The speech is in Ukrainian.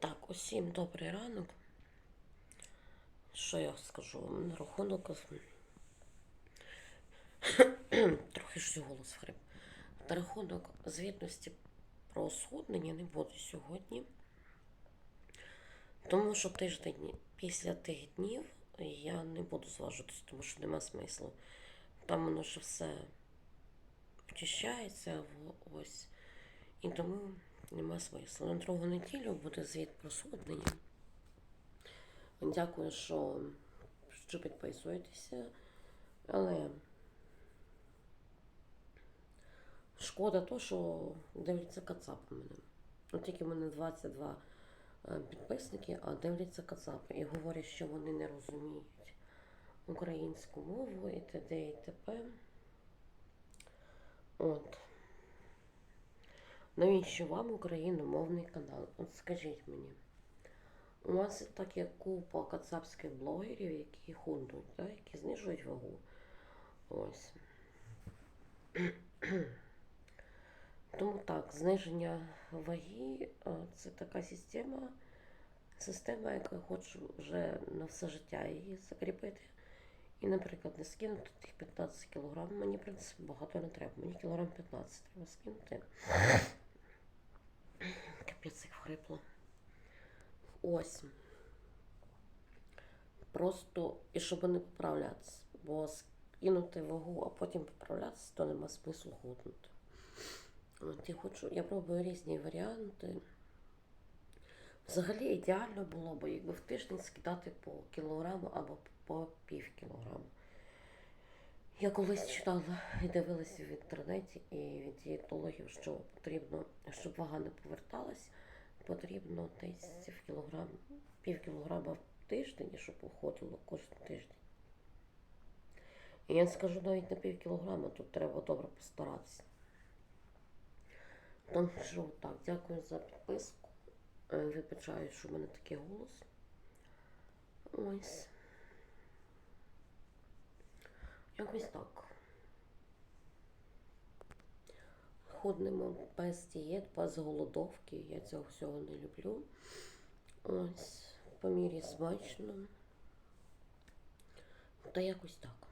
Так, усім добрий ранок. Що я скажу на рахунок. Трохи ж голос хрип. На рахунок звітності про сходнення не буду сьогодні. Тому що тиждень після тих днів я не буду зважитися, тому що нема смислу. Там воно ще все очищається ось. І тому нема смислу. На другу неділю буде звіт про сходнення. Дякую, що, що підписуєтеся. Але шкода то, що дивляться кацапи мене. От тільки в мене 22 е, підписники, а дивляться кацапи і говорять, що вони не розуміють українську мову і т.д. і т.п. От. Навіщо вам україномовний канал? От скажіть мені. У вас так є купа кацапських блогерів, які худнуть, да? які знижують вагу. Ось. Тому так, зниження ваги це така система, система, яка хочу вже на все життя її закріпити. І, наприклад, не скинути тих 15 кілограм. Мені, в принципі, багато не треба. Мені кілограм 15 треба скинути. Капець як хрипло. Ось. Просто і щоб не поправлятися. Бо скинути вагу, а потім поправлятися, то нема смислу худнути. От я хочу, я пробую різні варіанти. Взагалі ідеально було б, якби в тиждень скидати по кілограму або по пів кілограму. Я колись читала і дивилася в інтернеті і від дієтологів, що потрібно, щоб вага не поверталась, потрібно десь в кілограм, пів кілограма в тиждень, щоб уходило кожен тиждень. І я скажу навіть на пів кілограма, тут треба добре постаратися. Тому що так, дякую за підписку. Е, Вибачаю, що в мене такий голос. Ось. Якось так. Ходимо без дієт, без голодовки. Я цього всього не люблю. Ось, по мірі смачно. Та якось так.